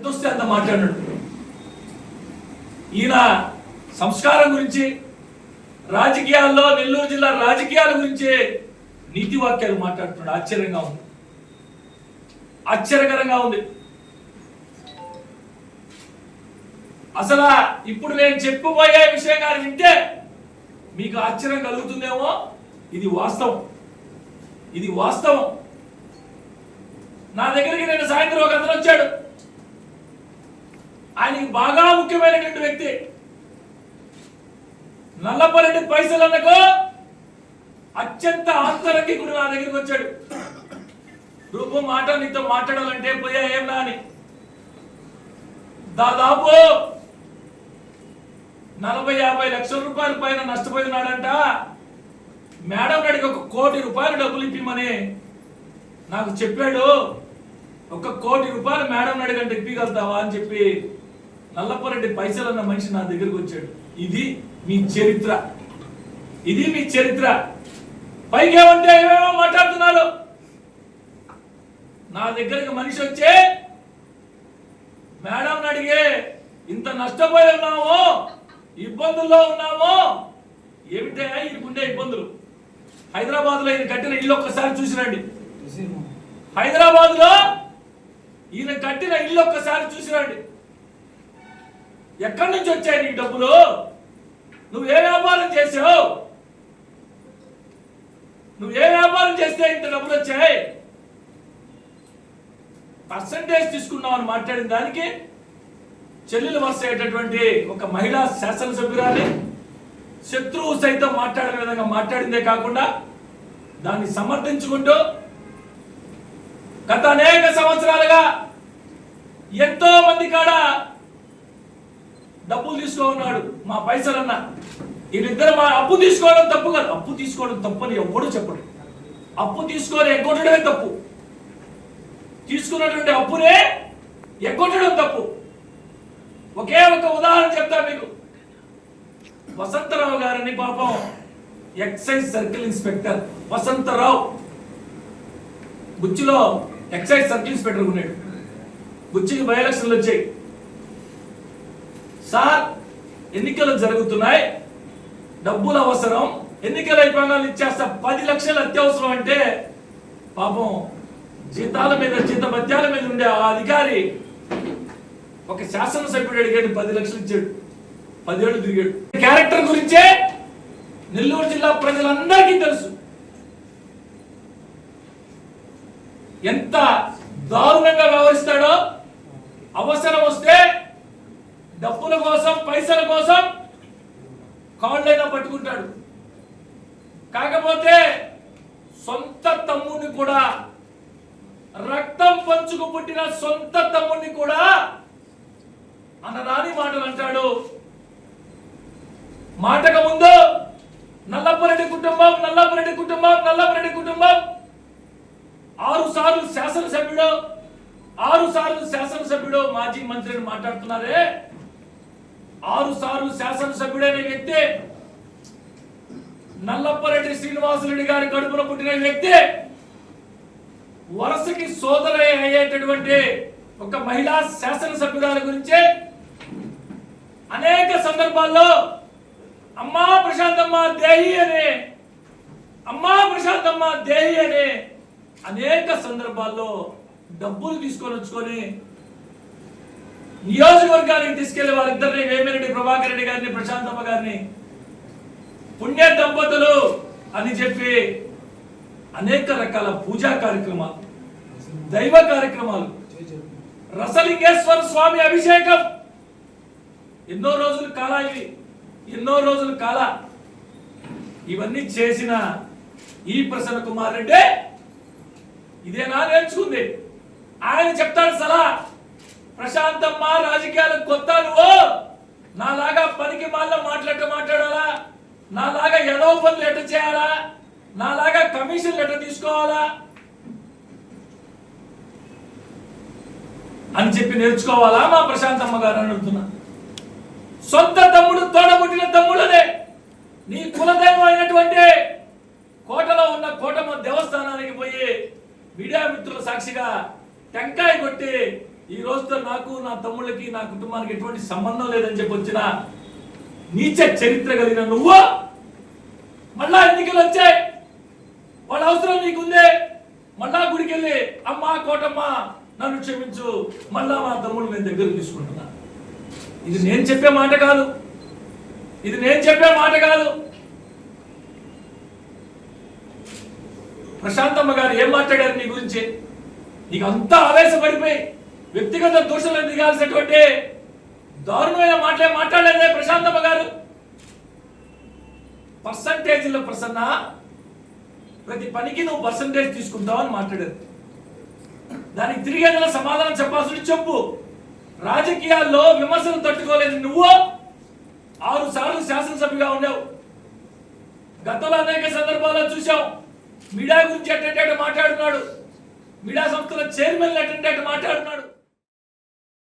ఎంత వస్తే అంత మాట్లాడినాడు. ఈయన సంస్కారం గురించి రాజకీయాల్లో నెల్లూరు జిల్లా రాజకీయాల గురించి నీతి వాక్యాలు మాట్లాడుతున్నాడు. ఆశ్చర్యంగా ఉంది. ఆశ్చర్యకరంగా ఉంది. అసలు ఇప్పుడు నేను చెప్పబోయే విషయం కానీ వింటే మీకు ఆశ్చర్యం కలుగుతుందేమో? ఇది వాస్తవం. ఇది వాస్తవం. నా దగ్గరికి నేను సాయంత్రం ఒక అతను వచ్చాడు. ఆయనకి బాగా ముఖ్యమైనటువంటి వ్యక్తి. నల్లపరెడ్డి పైసలన్నకో అత్యంత ఆంతరంగికుడు నా దగ్గరికి వచ్చాడు. రూపం మాట నీతో మాట్లాడాలంటే పోయా ఏం నా అని దాదాపు నలభై యాభై లక్షల రూపాయల పైన నష్టపోయినాడంట. మేడం అడిగి ఒక కోటి రూపాయలు డబ్బులు ఇప్పిమని నాకు చెప్పాడు. ఒక కోటి రూపాయలు మేడం అడిగంటే ఇప్పగలుగుతావా అని చెప్పి నల్లపరెడ్డి పైసలు అన్న మనిషి నా దగ్గరికి వచ్చాడు. ఇది మీ చరిత్ర. ఇది మీ చరిత్ర. పైకి ఏమంటే ఏమేమో మాట్లాడుతున్నారు? నా దగ్గరికి మనిషి వచ్చే మేడం అడిగే ఇంత నష్టపోయి ఉన్నాము ఇబ్బందుల్లో ఉన్నాము ఏమిటే? ఈయనకుండే ఇబ్బందులు. హైదరాబాద్లో ఈయన కట్టిన ఇల్లు ఒక్కసారి చూసిరండి. హైదరాబాద్లో ఈయన కట్టిన ఇల్లు ఒక్కసారి చూసిరండి. ఎక్కడి నుంచి వచ్చాయి నీకు డబ్బులు? నువ్వు ఏ వ్యాపారం చేసావు? నువ్వు ఏ వ్యాపారం చేస్తే ఇంత డబ్బులు వచ్చాయి? పర్సంటేజ్ తీసుకున్నావు అని మాట్లాడిన దానికి చెల్లెలు వరుస అయ్యేటటువంటి ఒక మహిళా శాసనసభ్యురాలి శత్రువు సైతం మాట్లాడిన విధంగా మాట్లాడిందే కాకుండా దాన్ని సమర్థించుకుంటూ గత అనేక సంవత్సరాలుగా ఎంతో మంది కాడ డబ్బులు తీసుకో ఉన్నాడు మా పైసలన్న. వీళ్ళిద్దరు మా అప్పు తీసుకోవడం తప్పు కాదు. అప్పు తీసుకోవడం తప్పు అని ఎవ్వడు చెప్పడు. అప్పు తీసుకొని ఎగ్గొట్టడమే తప్పు. తీసుకున్నటువంటి అప్పునే ఎగ్గొట్టడం తప్పు. ఒకే ఒక ఉదాహరణ చెప్తా మీకు. వసంతరావు గారిని పాపం ఎక్సైజ్ సర్కిల్ ఇన్స్పెక్టర్ వసంతరావు బుచ్చిలో ఎక్సైజ్ సర్కిల్ ఇన్స్పెక్టర్ ఉన్నాడు. బుచ్చికి బై ఎలక్షన్లు వచ్చాయి. సార్ ఎన్నికలు జరుగుతున్నాయి. డబ్బులు అవసరం. ఎన్నికల అయిపోయిన ఇచ్చేస్తా పది లక్షలు అత్యవసరం అంటే పాపం జీతాల మీద జీత భత్యాల మీద ఉండే ఆ అధికారి ఒక శాసనసభ్యుడు అడిగాడు పది లక్షలు ఇచ్చాడు. పదేళ్ళు తిరిగాడు. క్యారెక్టర్ గురించే నెల్లూరు జిల్లా ప్రజలందరికీ తెలుసు. ఎంత దారుణంగా వ్యవహరిస్తాడో. అవసరం వస్తే డబ్బుల కోసం పైసల కోసం కాళ్ళైనా పట్టుకుంటాడు. కాకపోతే సొంత తమ్ముడిని కూడా రక్తం పంచుకు పుట్టిన సొంత తమ్ముడిని కూడా అన్నదాని మాటలు అంటాడు. మాటకు ముందు నల్లపరెడ్డి కుటుంబం నల్లపరెడ్డి కుటుంబం నల్లపరెడ్డి కుటుంబం. ఆరు సార్లు శాసనసభ్యుడు ఆరు సార్లు శాసనసభ్యుడు మాజీ మంత్రిని మాట్లాడుతున్నారే? ఆరు సార్లు శాసనసభ్యుడైన వ్యక్తి నల్లప్పరెడ్డి శ్రీనివాసరెడ్డి గారి కడుపున పుట్టిన వ్యక్తి వరుసకి సోదర అయ్యేటటువంటి ఒక మహిళా శాసనసభ్యురాల గురించి అనేక సందర్భాల్లో అమ్మా ప్రశాంతమ్మ దేహి అనే అమ్మా ప్రశాంతమ్మ దేహి అనే అనేక సందర్భాల్లో డబ్బులు తీసుకొని వచ్చుకొని నియోజకవర్గానికి తీసుకెళ్ళి వారిద్దరిని వేమిరెడ్డి ప్రభాకర్ రెడ్డి గారిని ప్రశాంతమ్మ గారిని. పుణ్య దంపతులు అని చెప్పి అనేక రకాల పూజా కార్యక్రమాలు దైవ కార్యక్రమాలు. రసలింగేశ్వర స్వామి అభిషేకం. ఎన్నో రోజులు కాల ఇవి ఎన్నో రోజులు కాల. ఇవన్నీ చేసిన ఈ ప్రసన్న కుమార్ రెడ్డి. ఇదేనా నేర్చుకుంది? ఆయన చెప్తాడు సలహా. ప్రశాంతమ్మ రాజకీయాలకు కొత్త నువ్వు నాలాగా పనికి మాల మాట్లాడట మాట్లాడాలా? నాలాగా ఎడవ పనులు ఎట్ట చేయాలా? నాలాగా కమిషన్లు ఎట్ట తీసుకోవాలా? అని చెప్పి నేర్చుకోవాలా మా ప్రశాంతమ్మ గారు అని అడుగుతున్నా. సొంత తమ్ముడు తోడబుట్టిన తమ్ముడదే నీ కులదైవం అయినటువంటి కోటలో ఉన్న కోటమ్మ దేవస్థానానికి పోయి మీడియా మిత్రుల సాక్షిగా టెంకాయ కొట్టి ఈ రోజుతో నాకు నా తమ్ముళ్ళకి నా కుటుంబానికి ఎటువంటి సంబంధం లేదని చెప్పి వచ్చిన నీచ చరిత్ర కలిగిన నువ్వు మళ్ళా ఎన్నికలు వచ్చాయి వాళ్ళ అవసరం నీకుందే. మళ్ళా గుడికి వెళ్ళి అమ్మా కోటమ్మ నన్ను క్షమించు. మళ్ళా మా తమ్ముడు నేను దగ్గర తీసుకుంటున్నా. ఇది నేను చెప్పే మాట కాదు. ఇది నేను చెప్పే మాట కాదు. ప్రశాంతమ్మ గారు ఏం మాట్లాడారు నీ గురించి? నీకు అంతా ఆవేశపడిపోయి వ్యక్తిగత దోషాలు దిగాల్సినటువంటి దారుణమైన మాటలే మాట్లాడలేదే ప్రశాంతమ్మ గారు. పర్సంటేజీల ప్రసన్న ప్రతి పనికి నువ్వు పర్సంటేజ్ తీసుకుంటావు అని మాట్లాడారు. దానికి తిరిగి ఏదైనా సమాధానం చెప్పాల్సి చెప్పు. రాజకీయాల్లో విమర్శలు తట్టుకోలేదు నువ్వు ఆరు సార్లు శాసనసభ్యుగా ఉండేవు గతంలో అనేక సందర్భాల్లో చూసాం మీడియా గురించి అటెండేట్ మాట్లాడుతున్నాడు. మీడియా సంస్థల చైర్మన్ అటెండేట్ మాట్లాడుతున్నాడు.